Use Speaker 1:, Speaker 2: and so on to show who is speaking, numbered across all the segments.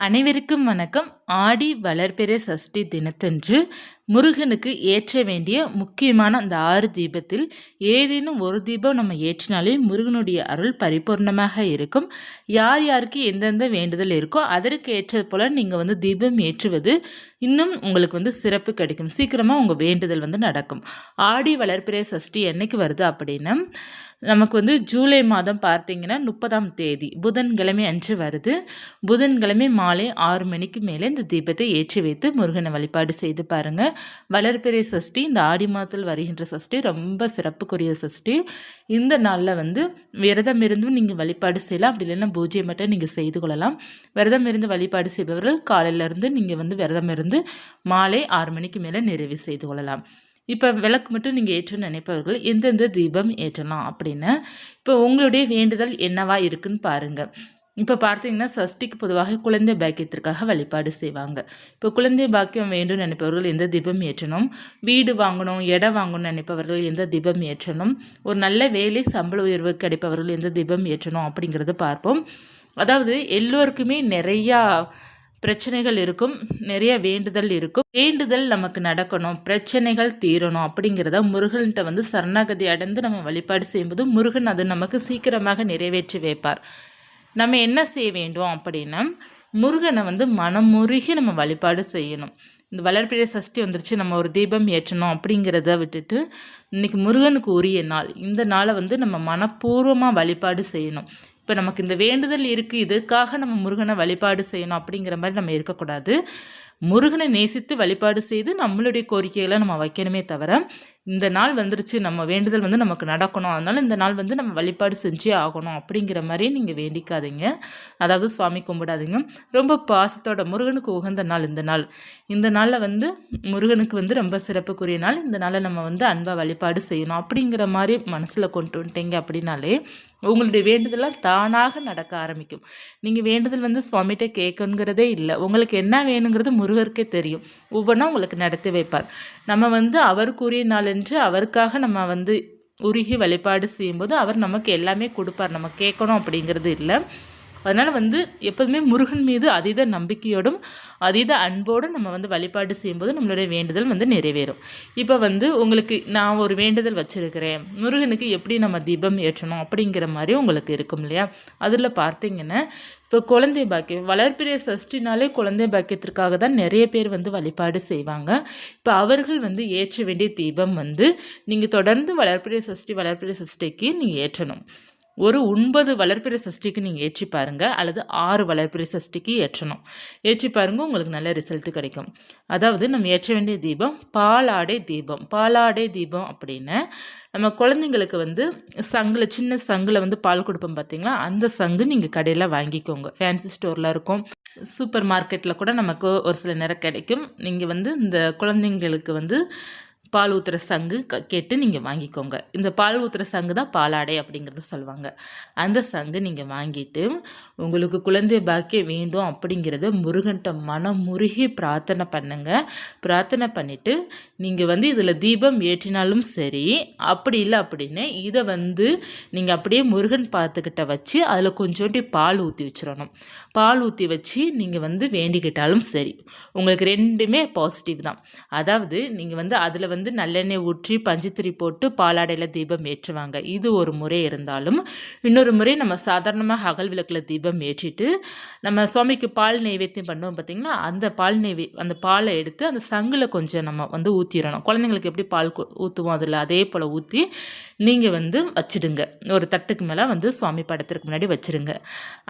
Speaker 1: அனைவருக்கும் வணக்கம். ஆடி வளர்பிறை சஷ்டி தினத்தன்று முருகனுக்கு ஏற்ற வேண்டிய முக்கியமான அந்த ஆறு தீபத்தில் ஏதேனும் ஒரு தீபம் நம்ம ஏற்றினாலே முருகனுடைய அருள் பரிபூர்ணமாக இருக்கும். யார் யாருக்கு எந்தெந்த வேண்டுதல் இருக்கோ அதற்கு ஏற்றது போல் நீங்கள் வந்து தீபம் ஏற்றுவது இன்னும் உங்களுக்கு வந்து சிறப்பு கிடைக்கும். சீக்கிரமாக உங்கள் வேண்டுதல் வந்து நடக்கும். ஆடி வளர்ப்பிறை சஷ்டி என்னைக்கு வருது அப்படின்னா நமக்கு வந்து ஜூலை மாதம் பார்த்தீங்கன்னா முப்பதாம் தேதி புதன்கிழமை அன்று வருது. புதன்கிழமை மாலை ஆறு மணிக்கு மேலே இந்த தீபத்தை ஏற்றி வைத்து முருகனை வழிபாடு செய்து பாருங்கள் வளர்பிறை சஷ்டி இந்த ஆடி மாதத்தில் வருகின்ற சஷ்டி ரொம்ப சிறப்புக்குரிய சஷ்டி. இந்த நாளில் வந்து விரதம் இருந்தும் நீங்கள் வழிபாடு செய்யலாம். அப்படி இல்லைன்னா பூஜை மட்டும் நீங்கள் செய்து கொள்ளலாம். விரதம் இருந்து வழிபாடு செய்பவர்கள் காலையிலேருந்து நீங்கள் வந்து விரதம் இருந்து மாலை ஆறு மணிக்கு மேலே நிறைவு செய்து கொள்ளலாம். இப்போ விளக்கு மட்டும் நீங்கள் ஏற்ற நினைப்பவர்கள் எந்தெந்த தீபம் ஏற்றலாம் அப்படின்னு. இப்போ உங்களுடைய வேண்டுதல் என்னவா இருக்குன்னு பாருங்கள் இப்போ பார்த்தீங்கன்னா சஷ்டிக்கு பொதுவாக குழந்தை பாக்கியத்திற்காக வழிபாடு செய்வாங்க. இப்போ குழந்தை பாக்கியம் வேண்டும் நினைப்பவர்கள் எந்த தீபம் ஏற்றணும்? வீடு வாங்கணும் இடம் வாங்கணும்னு நினைப்பவர்கள் எந்த தீபம் ஏற்றணும்? ஒரு நல்ல வேலை சம்பள உயர்வு கிடைப்பவர்கள் எந்த தீபம் ஏற்றணும் அப்படிங்கிறத பார்ப்போம். அதாவது எல்லோருக்குமே நிறையா பிரச்சனைகள் இருக்கும் நிறைய வேண்டுதல் இருக்கும். வேண்டுதல் நமக்கு நடக்கணும் பிரச்சனைகள் தீரணும் அப்படிங்கிறத முருகன்கிட்ட வந்து சரணாகதி அடைந்து நம்ம வழிபாடு செய்யும்போது முருகன் அது நமக்கு சீக்கிரமாக நிறைவேற்றி வைப்பார். நம்ம என்ன செய்ய வேண்டும் அப்படின்னா முருகனை வந்து மனமுருகி நம்ம வழிபாடு செய்யணும். இந்த வளர்ப்பிறை சஷ்டி வந்துருச்சு நம்ம ஒரு தீபம் ஏற்றணும் அப்படிங்கிறத விட்டுட்டு இன்றைக்கி முருகனுக்கு உரிய நாள். இந்த நாளை வந்து நம்ம மனப்பூர்வமாக வழிபாடு செய்யணும். இப்போ நமக்கு இந்த வேண்டுதல் இருக்குது இதுக்காக நம்ம முருகனை வழிபாடு செய்யணும் அப்படிங்கிற மாதிரி நம்ம இருக்கக்கூடாது. முருகனை நேசித்து வழிபாடு செய்து நம்மளுடைய கோரிக்கைகளை நம்ம வைக்கணுமே தவிர இந்த நாள் வந்துருச்சு நம்ம வேண்டுதல் வந்து நமக்கு நடக்கணும். அதனால் இந்த நாள் வந்து நம்ம வழிபாடு செஞ்சே ஆகணும் அப்படிங்கிற மாதிரி நீங்கள் வேண்டிக்காதீங்க. அதாவது சுவாமி கும்பிடாதீங்க. ரொம்ப பாசத்தோட முருகனுக்கு உகந்த நாள் இந்த நாள். இந்த நாளில் வந்து முருகனுக்கு வந்து ரொம்ப சிறப்புக்குரிய நாள். இந்த நாளை நம்ம வந்து அன்பாக வழிபாடு செய்யணும் அப்படிங்கிற மாதிரி மனசில் கொண்டு வந்துட்டீங்க அப்படின்னாலே உங்களுடைய வேண்டுதலாம் தானாக நடக்க ஆரம்பிக்கும். நீங்கள் வேண்டுதல் வந்து சுவாமிகிட்ட கேட்கணுங்கிறதே இல்லை. உங்களுக்கு என்ன வேணுங்கிறது முருகருக்கே தெரியும். ஒவ்வொன்றா உங்களுக்கு நடத்தி வைப்பார். நம்ம வந்து அவருக்குரிய நாள் என்று அவருக்காக நம்ம வந்து உருகி வழிபாடு செய்யும்போது அவர் நமக்கு எல்லாமே கொடுப்பார். நம்ம கேட்கணும் அப்படிங்கிறது இல்லை. அதனால் வந்து எப்போதுமே முருகன் மீது அதீத நம்பிக்கையோடும் அதீத அன்போடும் நம்ம வந்து வழிபாடு செய்யும்போது நம்மளுடைய வேண்டுதல் வந்து நிறைவேறும். இப்போ வந்து உங்களுக்கு நான் ஒரு வேண்டுதல் வச்சுருக்கிறேன். முருகனுக்கு எப்படி நம்ம தீபம் ஏற்றணும் அப்படிங்கிற மாதிரி உங்களுக்கு இருக்கும் இல்லையா? அதில் பார்த்தீங்கன்னா இப்போ குழந்தை பாக்கியம் வளர்ப்பிரிய சஷ்டினாலே குழந்தை பாக்கியத்திற்காக தான் நிறைய பேர் வந்து வழிபாடு செய்வாங்க. இப்போ அவர்கள் வந்து ஏற்ற வேண்டிய தீபம் வந்து நீங்கள் தொடர்ந்து வளர்ப்பிரிய சஷ்டி வளர்ப்பிரிய சஷ்டிக்கு நீங்கள் ஏற்றணும். ஒரு ஒன்பது வளர்ப்பிறை சஷ்டிக்கு நீங்கள் ஏற்றி பாருங்கள் அல்லது ஆறு வளர்ப்பிறை சஷ்டிக்கு ஏற்றணும். ஏற்றி பாருங்கள் உங்களுக்கு நல்ல ரிசல்ட்டு கிடைக்கும். அதாவது நம்ம ஏற்ற வேண்டிய தீபம் பாலாடை தீபம். பாலாடை தீபம் அப்படின்னு நம்ம குழந்தைங்களுக்கு வந்து சங்கில் சின்ன சங்கில் வந்து பால் கொடுப்போம் பார்த்தீங்களா அந்த சங்கு நீங்கள் கடையில் வாங்கிக்கோங்க. ஃபேன்சி ஸ்டோரில் இருக்கும். சூப்பர் மார்க்கெட்டில் கூட நமக்கு ஒரு சில நேரம் கிடைக்கும். நீங்கள் வந்து இந்த குழந்தைங்களுக்கு வந்து பால் ஊற்றுற சங்கு க கேட்டு நீங்கள் வாங்கிக்கோங்க. இந்த பால் ஊற்றுற சங்கு தான் பாலாடை அப்படிங்கிறத சொல்லுவாங்க. அந்த சங்கு நீங்கள் வாங்கிட்டு உங்களுக்கு குழந்தை பாக்கியம் வேண்டும் அப்படிங்கிறத முருகன்ட்ட மனம் முருகி பிரார்த்தனை பண்ணுங்க. பிரார்த்தனை பண்ணிவிட்டு நீங்கள் வந்து இதில் தீபம் ஏற்றினாலும் சரி அப்படி இல்லை அப்படின்னு இதை வந்து நீங்கள் அப்படியே முருகன் பார்த்துக்கிட்ட வச்சு அதில் கொஞ்சோண்டி பால் ஊற்றி வச்சிடணும் பால் ஊற்றி வச்சு நீங்கள் வந்து வேண்டிக்கிட்டாலும் சரி. உங்களுக்கு ரெண்டுமே பாசிட்டிவ் தான். அதாவது நீங்கள் வந்து அதில் வந்து வந்து நல்லெண்ணெய் ஊற்றி பஞ்சுத்திரி போட்டு பாலாடையில் தீபம் ஏற்றுவாங்க. இது ஒரு முறை இருந்தாலும் இன்னொரு முறை நம்ம சாதாரணமாக அகல் விளக்கில் தீபம் ஏற்றிட்டு நம்ம சுவாமிக்கு பால் நெய்வேத்தியம் பண்ணுவோம் பார்த்திங்கன்னா அந்த பால் நெய்வே அந்த பாலை எடுத்து அந்த சங்கில் கொஞ்சம் நம்ம வந்து ஊற்றிடணும் குழந்தைங்களுக்கு எப்படி பால் ஊற்றுவோம் அதில்? அதே போல் ஊற்றி நீங்கள் வந்து வச்சிடுங்க. ஒரு தட்டுக்கு மேலே வந்து சுவாமி படத்திற்கு முன்னாடி வச்சுருங்க.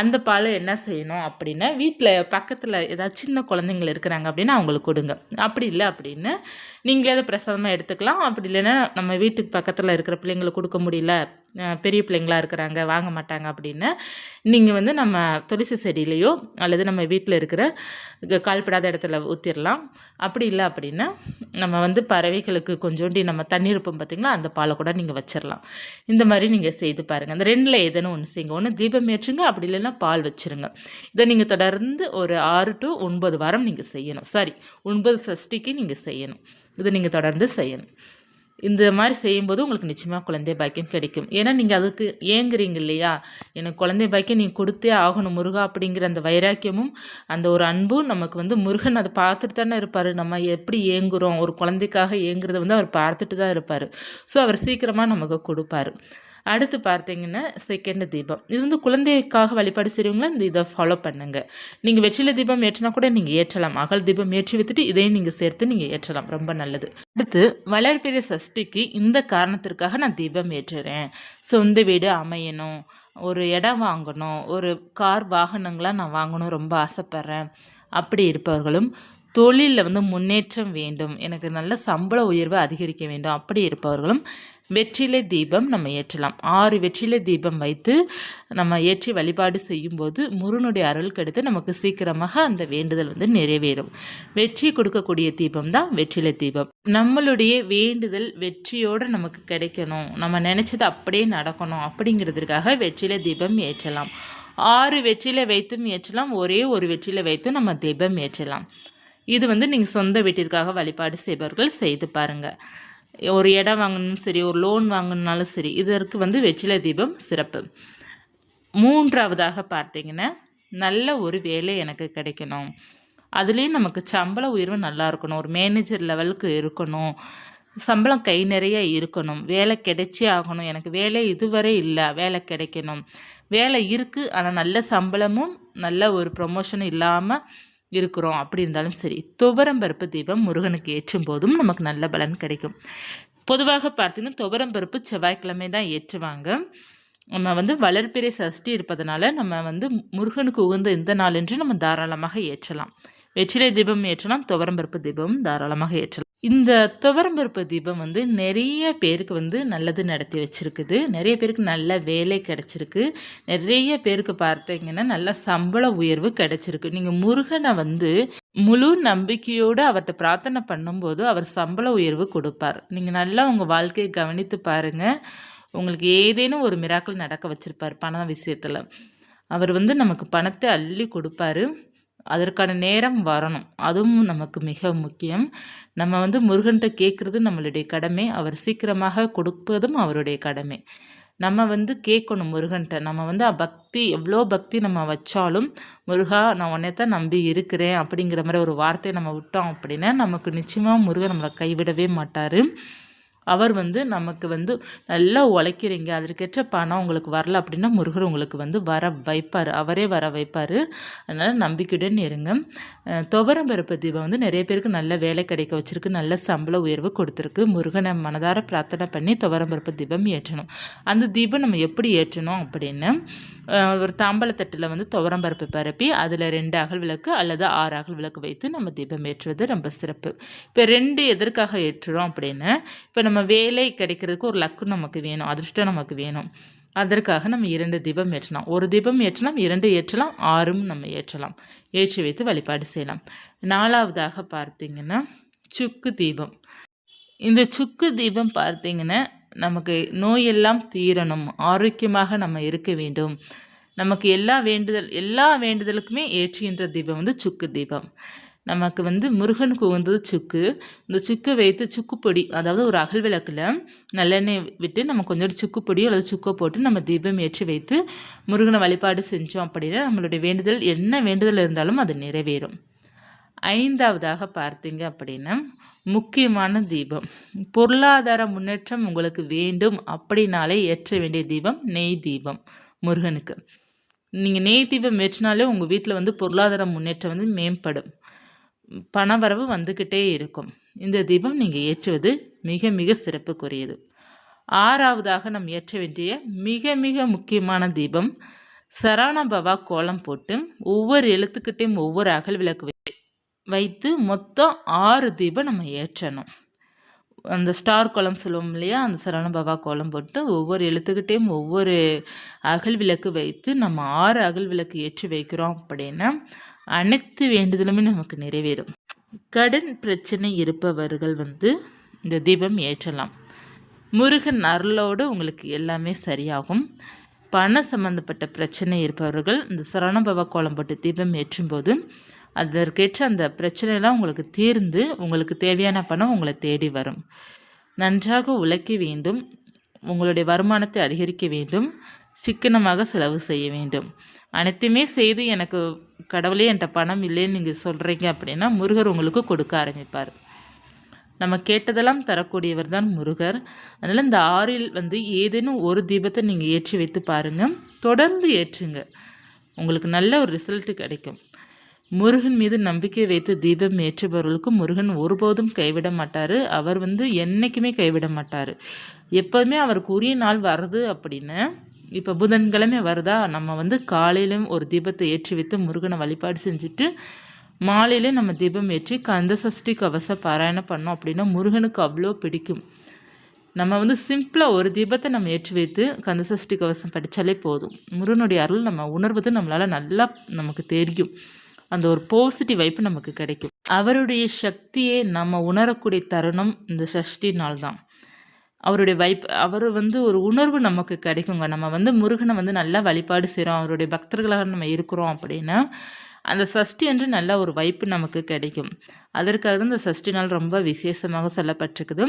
Speaker 1: அந்த பாலை என்ன செய்யணும் அப்படின்னா வீட்டில் பக்கத்தில் ஏதாவது சின்ன குழந்தைங்கள் இருக்கிறாங்க அப்படின்னா அவங்களுக்கு கொடுங்க. அப்படி இல்லை அப்படின்னு நீங்களே அதை பிரசாதமாக எடுத்துக்கலாம். அப்படி இல்லைன்னா நம்ம வீட்டுக்கு பக்கத்தில் இருக்கிற பிள்ளைங்களுக்கு கொடுக்க முடியல. பெரிய பிள்ளைங்களாக இருக்கிறாங்க வாங்க மாட்டாங்க அப்படின்னு நீங்கள் வந்து நம்ம துளசி செடியிலையோ அல்லது நம்ம வீட்டில் இருக்கிற கால்படாத இடத்துல ஊற்றிடலாம் அப்படி இல்லை அப்படின்னா நம்ம வந்து பறவைகளுக்கு கொஞ்சோண்டி நம்ம தண்ணி இருப்போம் பார்த்திங்களா அந்த பாலை கூட நீங்கள் வச்சிடலாம் இந்த மாதிரி நீங்கள் செய்து பாருங்கள் அந்த ரெண்டில் எதனும் ஒன்று செய்யுங்க ஒன்று தீபம் ஏற்றுங்க அப்படி இல்லைன்னா பால் வச்சுருங்க. இதை நீங்கள் தொடர்ந்து ஒரு ஆறு டு ஒன்பது வாரம் நீங்கள் செய்யணும். சாரி ஒன்பது சஷ்டிக்கு நீங்கள் செய்யணும். இதை நீங்கள் தொடர்ந்து செய்யணும். இந்த மாதிரி செய்யும்போது உங்களுக்கு நிச்சயமாக குழந்தை பாக்கியம் கிடைக்கும். ஏன்னா நீங்கள் அதுக்கு ஏங்குறீங்க இல்லையா? எனக்கு குழந்தை பாக்கியம் நீங்கள் கொடுத்தே ஆகணும். முருகா அப்படிங்கிற அந்த வைராக்கியமும் அந்த ஒரு அன்பும் நமக்கு வந்து முருகன் அதை பார்த்துட்டு தானே இருப்பார். நம்ம எப்படி ஏங்குறோம்? ஒரு குழந்தைக்காக ஏங்குறத வந்து அவர் பார்த்துட்டு தான் இருப்பார். ஸோ அவர் சீக்கிரமாக நமக்கு கொடுப்பாரு. அடுத்து பார்த்தீங்கன்னா செகண்ட் தீபம். இது வந்து குழந்தைக்காக வழிபாடு செய்கிறவங்களா இந்த இதை ஃபாலோ பண்ணுங்கள் நீங்கள் வெற்றில தீபம் ஏற்றினா கூட நீங்கள் ஏற்றலாம். அகல் தீபம் ஏற்றி வித்துட்டு இதையும் நீங்கள் சேர்த்து நீங்கள் ஏற்றலாம். ரொம்ப நல்லது. அடுத்து வளர்பிறை சஷ்டிக்கு இந்த காரணத்திற்காக நான் தீபம் ஏற்றுறேன். சொந்த வீடு அமையணும் ஒரு இடம் வாங்கணும் ஒரு கார் வாகனங்களாக நான் வாங்கணும் ரொம்ப ஆசைப்பட்றேன். அப்படி இருப்பவர்களும் தொழிலில் வந்து முன்னேற்றம் வேண்டும். எனக்கு நல்ல சம்பள உயர்வு அதிகரிக்க வேண்டும். அப்படி இருப்பவர்களும் வெற்றிலை தீபம் நம்ம ஏற்றலாம். ஆறு வெற்றிலை தீபம் வைத்து நம்ம ஏற்றி வழிபாடு செய்யும்போது முருகனுடைய அருள் கெடுத்து நமக்கு சீக்கிரமாக அந்த வேண்டுதல் வந்து நிறைவேறும். வெற்றி கொடுக்கக்கூடிய தீபம் தான் வெற்றிலை தீபம். நம்மளுடைய வேண்டுதல் வெற்றியோடு நமக்கு கிடைக்கணும். நம்ம நினச்சது அப்படியே நடக்கணும் அப்படிங்கிறதுக்காக வெற்றிலை தீபம் ஏற்றலாம். ஆறு வெற்றிலை வைத்தும் ஏற்றலாம். ஒரே ஒரு வெற்றிலை வைத்தும் நம்ம தீபம் ஏற்றலாம். இது வந்து நீங்கள் சொந்த வீட்டிற்காக வழிபாடு செய்பவர்கள் செய்து பாருங்கள் ஒரு இடம் வாங்கணும் சரி ஒரு லோன் வாங்கணுனாலும் சரி இதற்கு வந்து வெற்றிலை தீபம் சிறப்பு. மூன்றாவதாக பார்த்தீங்கன்னா நல்ல ஒரு வேலை எனக்கு கிடைக்கணும். அதுலேயும் நமக்கு சம்பள உயர்வு நல்லா இருக்கணும். ஒரு மேனேஜர் லெவலுக்கு இருக்கணும். சம்பளம் கை நிறைய இருக்கணும். வேலை கிடைச்சே ஆகணும். எனக்கு வேலை இதுவரை இல்லை வேலை கிடைக்கணும். வேலை இருக்குது ஆனால் நல்ல சம்பளமும் நல்ல ஒரு ப்ரொமோஷனும் இல்லாமல் இருக்கிறோம். அப்படி இருந்தாலும் சரி துவரம்பருப்பு தீபம் முருகனுக்கு ஏற்றும் போதும் நமக்கு நல்ல பலன் கிடைக்கும். பொதுவாக பார்த்தீங்கன்னா துவரம்பருப்பு செவ்வாய்க்கிழமை தான் ஏற்றுவாங்க. நம்ம வந்து வளர்ப்பிறை சஷ்டி இருப்பதனால நம்ம வந்து முருகனுக்கு உகந்த இந்த நாள் என்று நம்ம தாராளமாக ஏற்றலாம். வெற்றிலை தீபம் ஏற்றலாம் துவரம்பருப்பு தீபம் தாராளமாக ஏற்றலாம். இந்த துவரம்பருப்பு தீபம் வந்து நிறைய பேருக்கு வந்து நல்லது நடத்தி வச்சுருக்குது. நிறைய பேருக்கு நல்ல வேலை கிடச்சிருக்கு. நிறைய பேருக்கு பார்த்தீங்கன்னா நல்ல சம்பள உயர்வு கிடச்சிருக்கு. நீங்கள் முருகனை வந்து முழு நம்பிக்கையோடு அவர்கிட்ட பிரார்த்தனை பண்ணும்போது அவர் சம்பள உயர்வு கொடுப்பார். நீங்கள் நல்லா உங்கள் வாழ்க்கையை கவனித்து பாருங்கள் உங்களுக்கு ஏதேனும் ஒரு மிராக்கள் நடக்க வச்சுருப்பார் பண விஷயத்தில். அவர் வந்து நமக்கு பணத்தை அள்ளி கொடுப்பாரு. அதற்கான நேரம் வரணும். அதுவும் நமக்கு மிக முக்கியம். நம்ம வந்து முருகன்கிட்ட கேட்குறது நம்மளுடைய கடமை. அவர் சீக்கிரமாக கொடுப்பதும் அவருடைய கடமை. நம்ம வந்து கேட்கணும் முருகன்கிட்ட நம்ம வந்து பக்தி எவ்வளோ பக்தி நம்ம வச்சாலும் முருகா நான் உன்னைத்தான் நம்பி இருக்கிறேன் அப்படிங்கிற மாதிரி ஒரு வார்த்தையை நம்ம விட்டோம் அப்படின்னா நமக்கு நிச்சயமாக முருகன் நம்மளை கைவிடவே மாட்டார். அவர் வந்து நமக்கு வந்து நல்லா உழைக்கிறீங்க அதற்கேற்ற பணம் உங்களுக்கு வரல அப்படின்னா முருகர் உங்களுக்கு வந்து வர வைப்பார். அவரே வர வைப்பார். அதனால் நம்பிக்கையுடன் இருங்க. துவரம் பருப்பு தீபம் வந்து நிறைய பேருக்கு நல்ல வேலை கிடைக்க வச்சுருக்கு. நல்ல சம்பள உயர்வு கொடுத்துருக்கு. முருகனை மனதார பிரார்த்தனை பண்ணி துவரம் பருப்பு தீபம் ஏற்றணும். அந்த தீபம் நம்ம எப்படி ஏற்றணும் அப்படின்னு ஒரு தாம்பலத்தட்டில் வந்து துவரம்பருப்பு பரப்பி அதில் ரெண்டு அகல் விளக்கு அல்லது ஆறு அகல் விளக்கு வைத்து நம்ம தீபம் ஏற்றுவது ரொம்ப சிறப்பு. இப்போ ரெண்டு எதற்காக ஏற்றுறோம் அப்படின்னு இப்போ நம்ம வேலை கிடைக்கிறதுக்கு ஒரு லக்கு நமக்கு வேணும் அதிர்ஷ்டம் நமக்கு வேணும். அதற்காக நம்ம இரண்டு தீபம் ஏற்றலாம். ஒரு தீபம் ஏற்றலாம் இரண்டு ஏற்றலாம் ஆறும் நம்ம ஏற்றலாம். ஏற்றி வைத்து வழிபாடு செய்யலாம். நாலாவதாக பார்த்தீங்கன்னா சுக்கு தீபம். இந்த சுக்கு தீபம் பார்த்தீங்கன்னா நமக்கு நோயெல்லாம் தீரணும். ஆரோக்கியமாக நம்ம இருக்க வேண்டும். நமக்கு எல்லா வேண்டுதல் எல்லா வேண்டுதலுக்குமே ஏற்றுகின்ற தீபம் வந்து சுக்கு தீபம். நமக்கு வந்து முருகனுக்கு உகந்தது சுக்கு. இந்த சுக்கை வைத்து சுக்கு பொடி அதாவது ஒரு அகல் விளக்கில் நல்லெண்ணெய் விட்டு நம்ம கொஞ்சம் சுக்குப்பொடியோ அல்லது சுக்கை போட்டு நம்ம தீபம் ஏற்றி வைத்து முருகனை வழிபாடு செஞ்சோம் அப்படின்னா நம்மளுடைய வேண்டுதல் என்ன வேண்டுதல் இருந்தாலும் அது நிறைவேறும். ஐந்தாவதாக பார்த்தீங்க அப்படின்னா முக்கியமான தீபம். பொருளாதார முன்னேற்றம் உங்களுக்கு வேண்டும் அப்படின்னாலே ஏற்ற வேண்டிய தீபம் நெய் தீபம் முருகனுக்கு. நீங்கள் நெய் தீபம் ஏற்றினாலே உங்கள் வீட்டில் வந்து பொருளாதார முன்னேற்றம் வந்து மேம்படும். பணவரவு வந்துக்கிட்டே இருக்கும். இந்த தீபம் நீங்கள் ஏற்றுவது மிக மிக சிறப்புக்குரியது. ஆறாவதாக நம் ஏற்ற வேண்டிய மிக மிக முக்கியமான தீபம் சரவணபவா கோலம் போட்டு ஒவ்வொரு எழுத்துக்கிட்டையும் ஒவ்வொரு அகல் விளக்கு வைத்து மொத்தம் ஆறு தீபம் நம்ம ஏற்றணும். அந்த ஸ்டார் கோலம் சொல்லுவோம் இல்லையா? அந்த சரவண பாபா கோலம் போட்டு ஒவ்வொரு எழுத்துக்கிட்டேயும் ஒவ்வொரு அகல் விளக்கு வைத்து நம்ம ஆறு அகல் விளக்கு ஏற்றி வைக்கிறோம் அப்படின்னா அனைத்து வேண்டுதலுமே நமக்கு நிறைவேறும். கடன் பிரச்சனை இருப்பவர்கள் வந்து இந்த தீபம் ஏற்றலாம். முருகன் அருளோடு உங்களுக்கு எல்லாமே சரியாகும். பண சம்மந்தப்பட்ட பிரச்சனை இருப்பவர்கள் இந்த சரவணபவ கோலம் போட்டு தீபம் ஏற்றும்போது அதற்கேற்ற அந்த பிரச்சனைலாம் உங்களுக்கு தீர்ந்து உங்களுக்கு தேவையான பணம் உங்களை தேடி வரும். நன்றாக உழைக்க வேண்டும். உங்களுடைய வருமானத்தை அதிகரிக்க வேண்டும். சிக்கனமாக செலவு செய்ய வேண்டும். அனைத்துமே செய்து எனக்கு கடவுளே என்கிட்ட பணம் இல்லைன்னு நீங்கள் சொல்கிறீங்க அப்படின்னா முருகர் உங்களுக்கு கொடுக்க ஆரம்பிப்பார். நம்ம கேட்டதெல்லாம் தரக்கூடியவர் தான் முருகர். அதனால் இந்த ஆறில் வந்து ஏதேனும் ஒரு தீபத்தை நீங்கள் ஏற்றி வைத்து பாருங்கள் தொடர்ந்து ஏற்றுங்க. உங்களுக்கு நல்ல ஒரு ரிசல்ட்டு கிடைக்கும். முருகன் மீது நம்பிக்கை வைத்து தீபம் ஏற்றுபவர்களுக்கு முருகன் ஒருபோதும் கைவிட மாட்டார். அவர் வந்து என்றைக்குமே கைவிட மாட்டார். எப்போதுமே அவருக்கு உரிய நாள் வருது அப்படின்னு. இப்போ புதன்கிழமை வருதா? நம்ம வந்து காலையிலும் ஒரு தீபத்தை ஏற்றி வைத்து முருகனை வழிபாடு செஞ்சுட்டு மாலையிலே நம்ம தீபம் ஏற்றி கந்த சஷ்டி கவச பாராயணம் பண்ணோம் அப்படின்னா முருகனுக்கு அவ்வளோ பிடிக்கும். நம்ம வந்து சிம்பிளாக ஒரு தீபத்தை நம்ம ஏற்றி வைத்து கந்த சஷ்டி கவசம் படித்தாலே போதும். முருகனுடைய அருள் நம்ம உணர்வது நம்மளால் நல்லா நமக்கு தெரியும். அந்த ஒரு பாசிட்டிவ் வைப்பு நமக்கு கிடைக்கும். அவருடைய சக்தியை நம்ம உணரக்கூடிய தருணம் இந்த சஷ்டி நாள் தான் அவருடைய வைப் அவர் வந்து ஒரு உணர்வு நமக்கு கிடைக்குங்க. நம்ம வந்து முருகனை வந்து நல்லா வழிபாடு செய்கிறோம் அவருடைய பக்தர்களாக நம்ம இருக்கிறோம் அப்படின்னா அந்த சஷ்டி என்று நல்ல ஒரு வைப்பு நமக்கு கிடைக்கும். அதற்காக தான் இந்த சஷ்டி நாள் ரொம்ப விசேஷமாக சொல்லப்பட்டிருக்குது.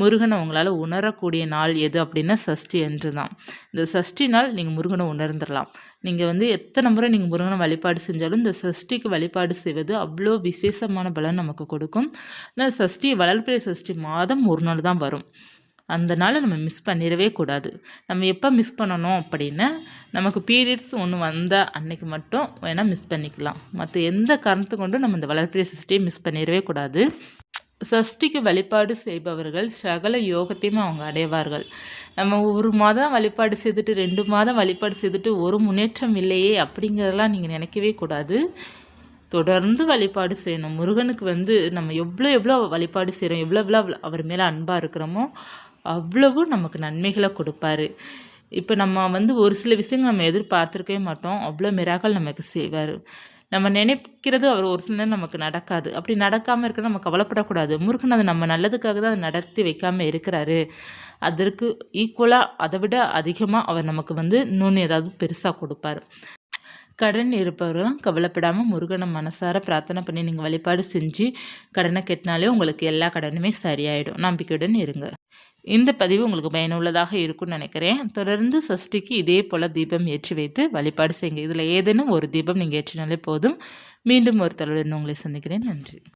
Speaker 1: முருகனை உங்களால் உணரக்கூடிய நாள் எது அப்படின்னா சஷ்டி என்று தான். இந்த சஷ்டி நாள் நீங்கள் முருகனை உணர்ந்துடலாம் நீங்கள் வந்து எத்தனை முறை நீங்கள் முருகனை வழிபாடு செஞ்சாலும் இந்த சஷ்டிக்கு வழிபாடு செய்வது அவ்வளோ விசேஷமான பலன் நமக்கு கொடுக்கும். இந்த சஷ்டி வளர்பிறை சஷ்டி மாதம் ஒரு நாள் தான் வரும். அந்த நாளை நம்ம மிஸ் பண்ணிடவே கூடாது. நம்ம எப்போ மிஸ் பண்ணணும் அப்படின்னா நமக்கு பீரியட்ஸ் ஒன்று வந்தால் அன்னைக்கு மட்டும் வேணால் மிஸ் பண்ணிக்கலாம். மற்ற எந்த காரணத்து கொண்டும் நம்ம இந்த வளர்ப்பிறை சஷ்டியை மிஸ் பண்ணிடவே கூடாது. சஷ்டிக்கு வழிபாடு செய்பவர்கள் சகல யோகத்தையும் அவங்க அடைவார்கள். நம்ம ஒரு மாதம் வழிபாடு செய்துட்டு ரெண்டு மாதம் வழிபாடு செய்துட்டு ஒரு முன்னேற்றம் இல்லையே அப்படிங்கிறதெல்லாம் நீங்கள் நினைக்கவே கூடாது. தொடர்ந்து வழிபாடு செய்யணும். முருகனுக்கு வந்து நம்ம எவ்வளோ எவ்வளோ வழிபாடு செய்கிறோம் எவ்வளோ எவ்வளோ அவர் மேலே அன்பாக இருக்கிறோமோ அவ்வளவும் நமக்கு நன்மைகளை கொடுப்பாரு. இப்போ நம்ம வந்து ஒரு சில விஷயங்கள் நம்ம எதிர்பார்த்துருக்கவே மாட்டோம். அவ்வளோ மிராக்கள் நமக்கு செய்வார். நம்ம நினைக்கிறது அவர் ஒரு சில நேரம் நமக்கு நடக்காது. அப்படி நடக்காமல் இருக்க நம்ம கவலைப்படக்கூடாது. முருகன் அது நம்ம நல்லதுக்காக தான் அதை நடத்தி வைக்காமல் இருக்கிறாரு. அதற்கு ஈக்குவலாக அதை விட அதிகமாக அவர் நமக்கு வந்து இன்னொன்று ஏதாவது பெருசாக கொடுப்பார். கடன் இருப்பவர்களும் கவலைப்படாமல் முருகனை மனசார பிரார்த்தனை பண்ணி நீங்கள் வழிபாடு செஞ்சு கடனை கெட்டினாலே உங்களுக்கு எல்லா கடனுமே சரியாயிடும். நம்பிக்கையுடன் இருங்க. இந்த பதிவு உங்களுக்கு பயனுள்ளதாக இருக்கும்னு நினைக்கிறேன். தொடர்ந்து சஷ்டிக்கு இதே போல் தீபம் ஏற்றி வைத்து வழிபாடு செய்யுங்க. இதில் ஏதேனும் ஒரு தீபம் நீங்கள் ஏற்றினாலே போதும். மீண்டும் ஒரு தலைவருடன் உங்களை சந்திக்கிறேன். நன்றி.